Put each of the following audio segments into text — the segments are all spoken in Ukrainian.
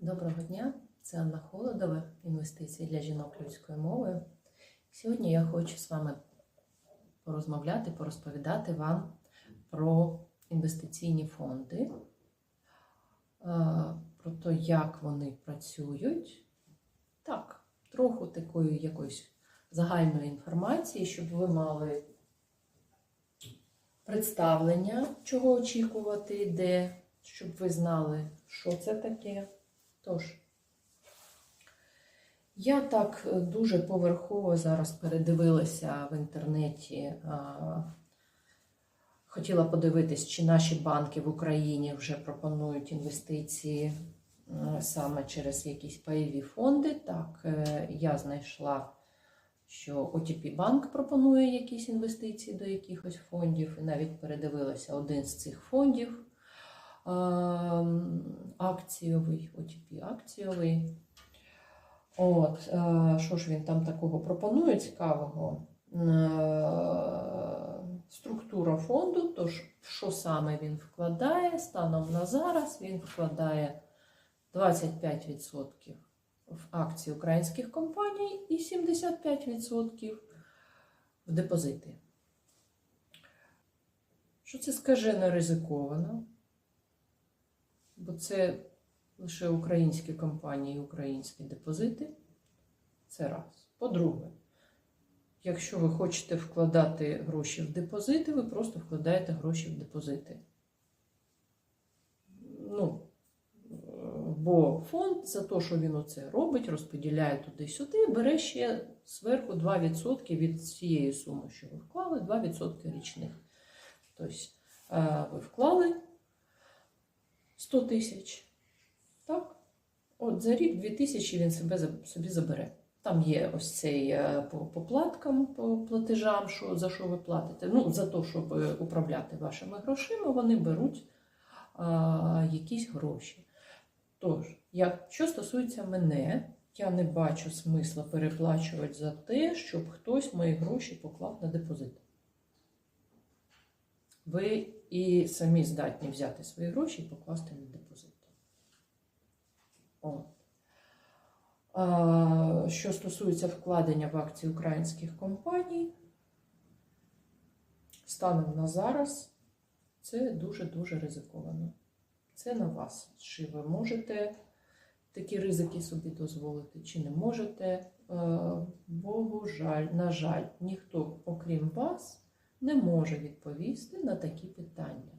Доброго дня, це Анна Холодова, інвестиції для жінок людською мовою. Сьогодні я хочу з вами порозмовляти, порозповідати вам про інвестиційні фонди, е, про те, як вони працюють. Так, трохи такої якоїсь загальної інформації, щоб ви мали представлення, чого очікувати, де, щоб ви знали, що це таке. Тож, я так е, дуже поверхово зараз передивилася в інтернеті. Хотіла подивитись, чи наші банки в Україні вже пропонують інвестиції е, саме через якісь пайові фонди. Так, е, я знайшла, що OTP банк пропонує якісь інвестиції до якихось фондів, і навіть передивилася один з цих фондів акційовий, OTP акційовий. От, е, що ж він там такого пропонує цікавого? Е, Структура фонду, тож що саме він вкладає станом на зараз, він вкладає 25% в акції українських компаній і 75% в депозити. Що це скажено ризиковано? Бо це лише українські компанії, українські депозити. Це раз. По-друге, якщо ви хочете вкладати гроші в депозити, ви просто вкладаєте гроші в депозити. Ну, бо фонд за те, що він оце робить, розподіляє туди-сюди, бере ще зверху 2% від цієї суми, що ви вклали, 2% річних. Тобто е, ви вклали 100 тисяч. Так? От за рік 2000 він себе, собі забере. Там є ось цей е, по поплаткам, по платежам, що, за що ви платите. Ну, за те, щоб управляти вашими грошима, вони беруть а, якісь гроші. Тож, як, що стосується мене, я не бачу смисла переплачувати за те, щоб хтось мої гроші поклав на депозит. Ви і самі здатні взяти свої гроші і покласти на депозит. От. А, Що стосується вкладення в акції українських компаній, станом на зараз це дуже-дуже ризиковано. Це на вас. Чи ви можете такі ризики собі дозволити, чи не можете. Е, Богу жаль, на жаль, ніхто, окрім вас, не може відповісти на такі питання.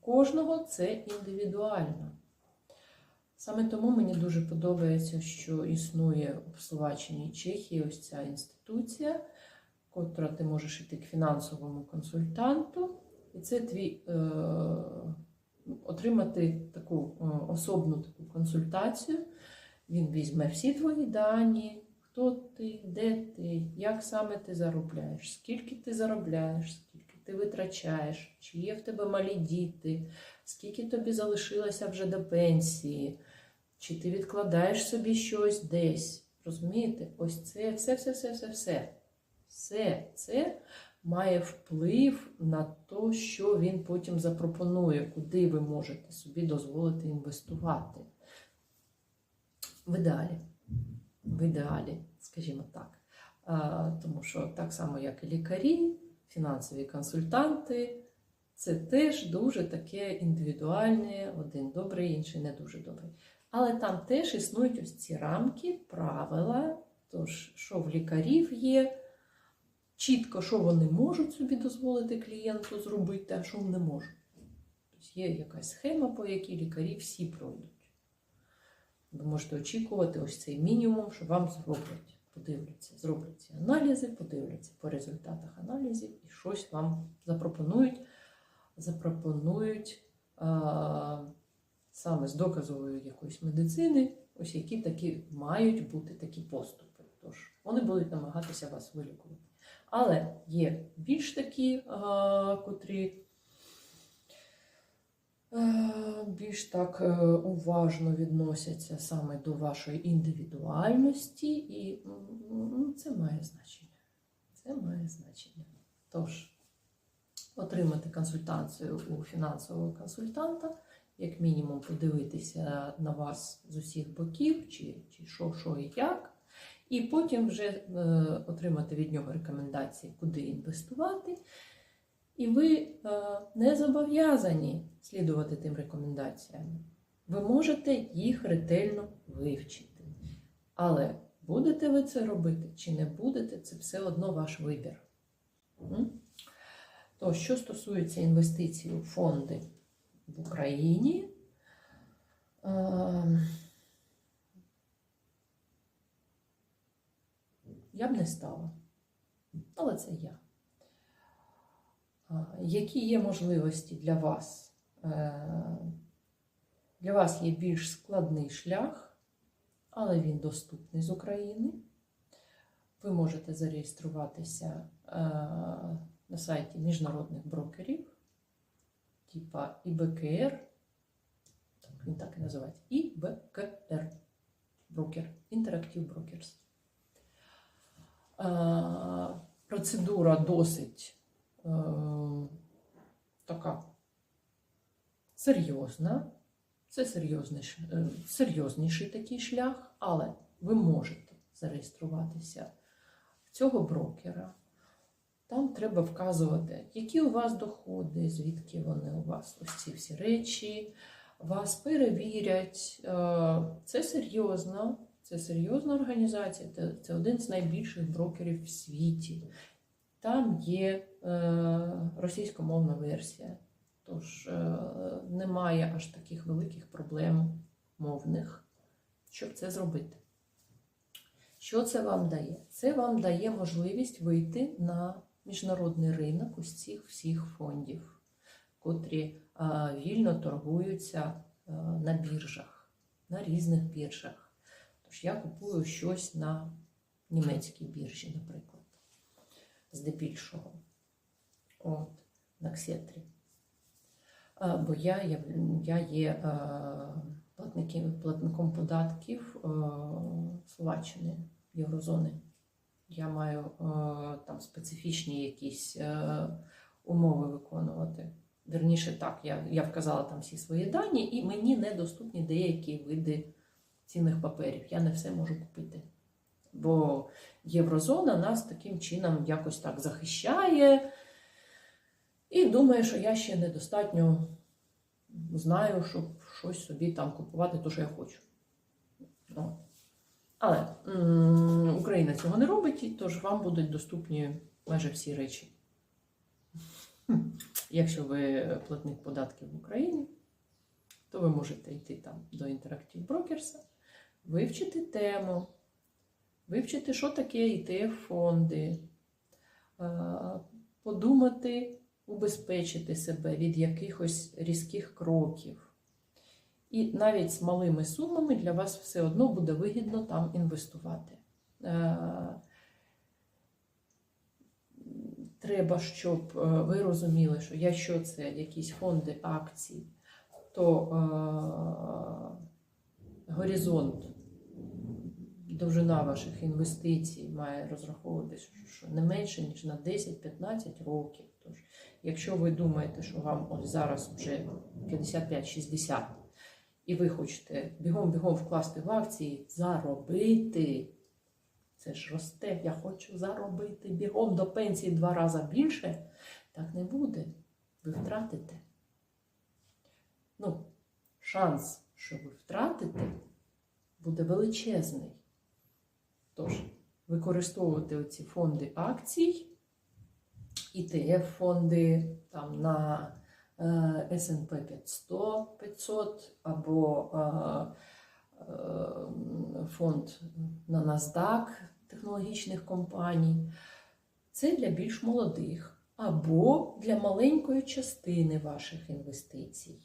Кожного це індивідуально. Саме тому мені дуже подобається, що існує в Словаччині і Чехії ось ця інституція, котра ти можеш йти к фінансовому консультанту, і це твій е, отримати таку е, особну таку консультацію. Він візьме всі твої дані, хто ти, де ти, як саме ти заробляєш, скільки ти заробляєш, скільки ти витрачаєш, чи є в тебе малі діти, скільки тобі залишилося вже до пенсії, чи ти відкладаєш собі щось десь. Розумієте? Ось це все, все, це має вплив на те, що він потім запропонує, куди ви можете собі дозволити інвестувати. В ідеалі. В ідеалі, скажімо так. Тому що так само, як і лікарі, фінансові консультанти, це теж дуже таке індивідуальне, один добрий, інший не дуже добрий. Але там теж існують ось ці рамки, правила, тож, що в лікарів є, чітко, що вони можуть собі дозволити клієнту зробити, а що не можуть. Тобто є якась схема, по якій лікарі всі пройдуть. Ви можете очікувати ось цей мінімум, що вам зроблять. Подивляться, зроблять ці аналізи, подивляться по результатах аналізів і щось вам запропонують. Запропонують а, саме з доказової якоїсь медицини, ось які такі мають бути такі поступи. Тож вони будуть намагатися вас вилікувати. Але є більш такі, а, котрі більш так е, уважно відносяться саме до вашої індивідуальності, і це має значення. Це має значення. Тож, отримати консультацію у фінансового консультанта як мінімум, подивитися на вас з усіх боків, чи, чи що, що і як. І потім вже е, отримати від нього рекомендації, куди інвестувати. І ви е, не зобов'язані слідувати тим рекомендаціям. Ви можете їх ретельно вивчити. Але будете ви це робити чи не будете, це все одно ваш вибір. То, що стосується інвестицій у фонди в Україні, е, я б не стала. Але це я. Які є можливості для вас? Е, Для вас є більш складний шлях, але він доступний з України. Ви можете зареєструватися е, на сайті міжнародних брокерів, типа ІБКР, він так і називається, ІБКР брокер, Interactive Brokers. Е, Процедура досить така серйозна. Це серйозний, е, серйозніший такий шлях, але ви можете зареєструватися в цього брокера. Там треба вказувати, які у вас доходи, звідки вони у вас, ось ці всі речі. Вас перевірять. Е, Це серйозно, це серйозна організація, це один з найбільших брокерів в світі. Там є е, російськомовна версія. Тож е, немає аж таких великих проблем мовних, щоб це зробити. Що це вам дає? Це вам дає можливість вийти на міжнародний ринок ось цих всіх фондів, котрі е, вільно торгуються на біржах, на різних біржах. Тож я купую щось на німецькій біржі, наприклад, здебільшого. От, на Ксетрі. Бо я, я, я є е, платником, податків е, Словаччини, Єврозони. Я маю е, там специфічні якісь умови виконувати. Верніше так, я, я вказала там всі свої дані, і мені недоступні деякі види цінних паперів. Я не все можу купити. Бо Єврозона нас таким чином якось так захищає. І думаю, що я ще недостатньо знаю, щоб щось собі там купувати, то, що я хочу. Ну. Але м, Україна цього не робить, і тож вам будуть доступні майже всі речі. Якщо ви платник податків в Україні, то ви можете йти там до Interactive Brokers, вивчити тему, вивчити, що таке ETF-фонди, подумати, убезпечити себе від якихось різких кроків. І навіть з малими сумами для вас все одно буде вигідно там інвестувати. Е, Треба, щоб е, ви розуміли, що якщо це якісь фонди акцій, то е, горизонт, довжина ваших інвестицій має розраховуватися що не менше, ніж на 10-15 років. Тож, якщо ви думаєте, що вам ось зараз вже 55-60, і ви хочете бігом-бігом вкласти в акції, заробити. Це ж росте, я хочу заробити бігом до пенсії два рази більше. Так не буде. Ви втратите. Ну, шанс, що ви втратите, буде величезний. Тож, використовувати оці фонди акцій, ETF-фонди там на е, S&P 500, 500 або е, е, фонд на NASDAQ технологічних компаній. Це для більш молодих або для маленької частини ваших інвестицій.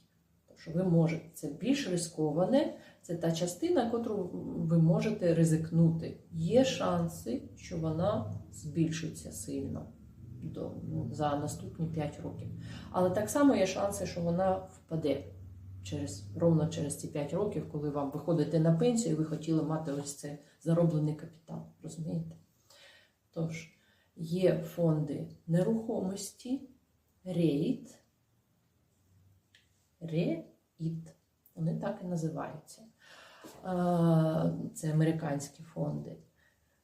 Тож ви можете, це більш рисковане, це та частина, яку ви можете ризикнути. Є шанси, що вона збільшиться сильно до, ну, за наступні 5 років. Але так само є шанси, що вона впаде через, ровно через ці 5 років, коли вам виходите на пенсію, і ви хотіли мати ось це зароблений капітал. Розумієте? Тож, є фонди нерухомості, рейд, ре, IT. Вони так і називаються. Це американські фонди.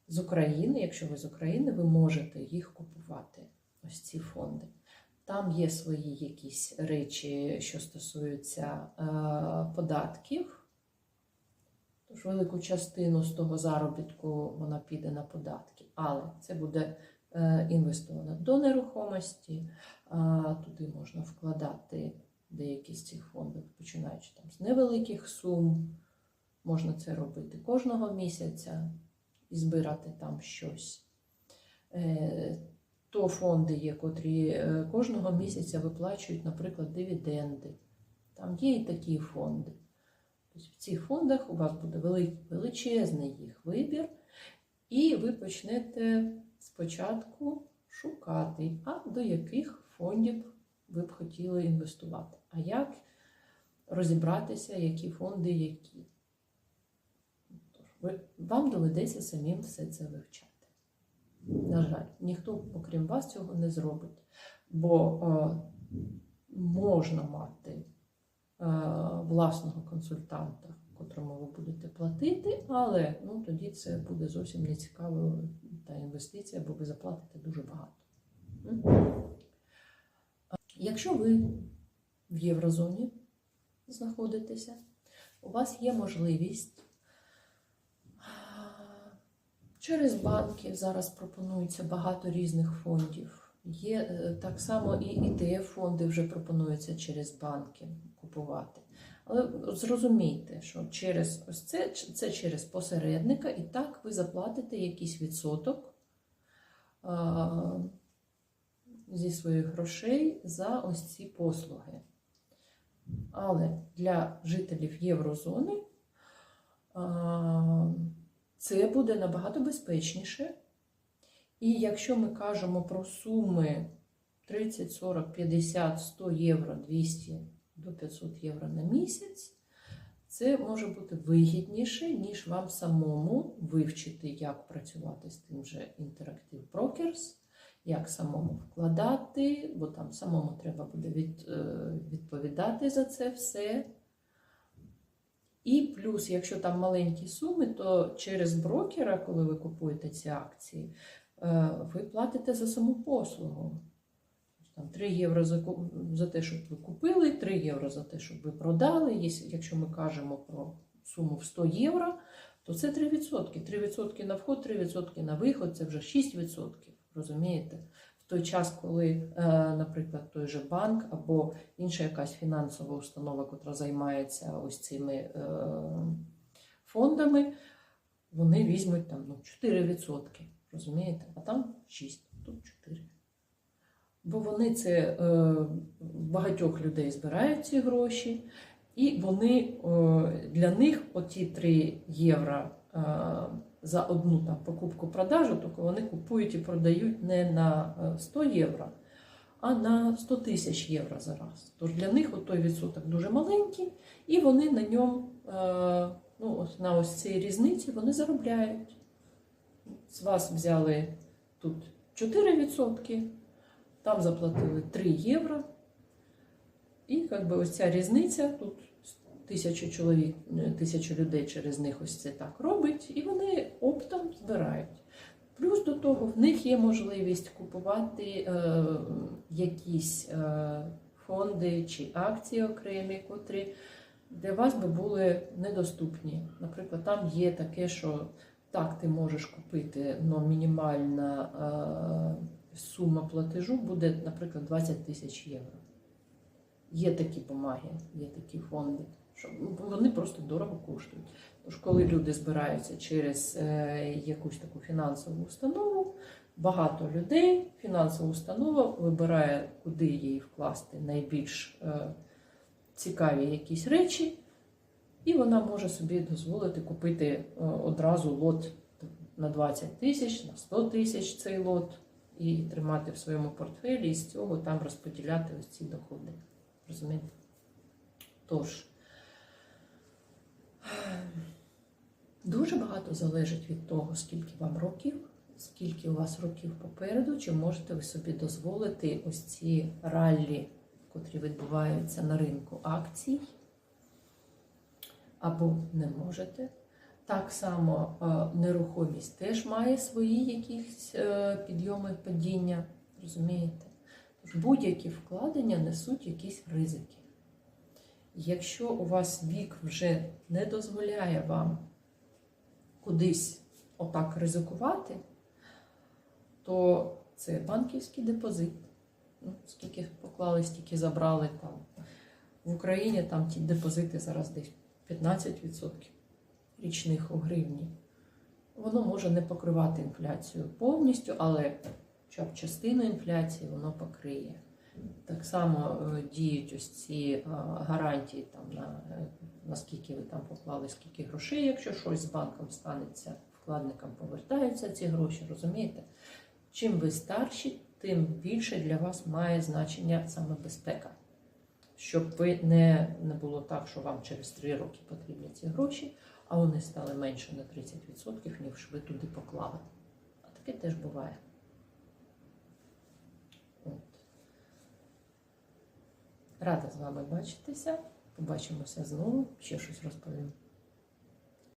З України, якщо ви з України, ви можете їх купувати, ось ці фонди. Там є свої якісь речі, що стосуються податків. Тож велику частину з того заробітку вона піде на податки, але це буде е, інвестовано до нерухомості. Туди можна вкладати деякі з цих фондів, починаючи там з невеликих сум. Можна це робити кожного місяця і збирати там щось. Е, то фонди є, котрі е, кожного місяця виплачують, наприклад, дивіденди. Там є і такі фонди. Тобто в цих фондах у вас буде величезний їх вибір, і ви почнете спочатку шукати, а до яких фондів ви б хотіли інвестувати. А як розібратися, які фонди які. Вам доведеться самим все це вивчати. На жаль, ніхто, окрім вас, цього не зробить. Бо е, можна мати е, власного консультанта, котрому ви будете платити, але ну, тоді це буде зовсім не цікаво та інвестиція, бо ви заплатите дуже багато. Якщо ви в єврозоні знаходитеся, у вас є можливість а, через банки зараз пропонується багато різних фондів. Є е, так само і ETF-фонди вже пропонуються через банки купувати. Але зрозумійте, що через ось це, це через посередника, і так ви заплатите якийсь відсоток а, зі своїх грошей за ось ці послуги. Але для жителів Єврозони а, це буде набагато безпечніше. І якщо ми кажемо про суми 30, 40, 50, 100 євро, 200 до 500 євро на місяць, це може бути вигідніше, ніж вам самому вивчити, як працювати з тим же Interactive Brokers, як самому вкладати, бо там самому треба буде е, відповідати за це все. І плюс, якщо там маленькі суми, то через брокера, коли ви купуєте ці акції, е, ви платите за саму послугу. Там 3 євро за, те, щоб ви купили, 3 євро за те, щоб ви продали. Якщо ми кажемо про суму в 100 євро, то це 3%. 3% на вход, 3% на виход це вже 6%. Розумієте? Той час, коли, е, наприклад, той же банк або інша якась фінансова установа, яка займається ось цими е, фондами, вони візьмуть там ну, 4%. Розумієте? А там 6, тут 4. Бо вони це е, багатьох людей збирають ці гроші, і вони для них оті 3 євро за одну там покупку продажу, тільки вони купують і продають не на е, 100 євро, а на 100 тисяч євро за раз. Тож для них той відсоток дуже маленький, і вони на ньому, е, ну, ось на ось цій різниці вони заробляють. З вас взяли тут 4%, там заплатили 3 євро. І як би ось ця різниця, тут тисячу чоловік, е, тисячу людей через них ось це так робить, і вони оптом збирають. Плюс до того в них є можливість купувати е, якісь е, фонди чи акції окремі, котрі для вас би були недоступні. Наприклад, там є таке, що так, ти можеш купити, але мінімальна е, сума платежу буде, наприклад, 20 тисяч євро. Є такі бумаги, є такі фонди, що ну, вони просто дорого коштують. Тож, коли люди збираються через е, якусь таку фінансову установу, багато людей, фінансова установа вибирає, куди їй вкласти найбільш е, цікаві якісь речі, і вона може собі дозволити купити е, одразу лот на 20 тисяч, на 100 тисяч цей лот, і тримати в своєму портфелі, і з цього там розподіляти ось ці доходи. Розумієте? Тож, дуже багато залежить від того, скільки вам років, скільки у вас років попереду, чи можете ви собі дозволити ось ці раллі, котрі відбуваються на ринку акцій. або не можете. Так само е, нерухомість теж має свої якісь е, підйоми падіння, розумієте? Будь-які вкладення несуть якісь ризики. Якщо у вас вік вже не дозволяє вам кудись отак ризикувати, то це банківський депозит. Ну, скільки поклали, стільки забрали там. В Україні там ті депозити зараз десь 15% річних у гривні. Воно може не покривати інфляцію повністю, але хоча б частину інфляції воно покриє. Так само е, діють ось ці е, гарантії, там, на, е, наскільки ви там поклали, скільки грошей, якщо щось з банком станеться, вкладникам повертаються ці гроші, розумієте? Чим ви старші, тим більше для вас має значення саме безпека. Щоб ви не, не було так, що вам через 3 роки потрібні ці гроші, а вони стали менше на 30%, ніж ви туди поклали. А таке теж буває. От. Рада з вами бачитися. Побачимося знову. Ще щось розповім.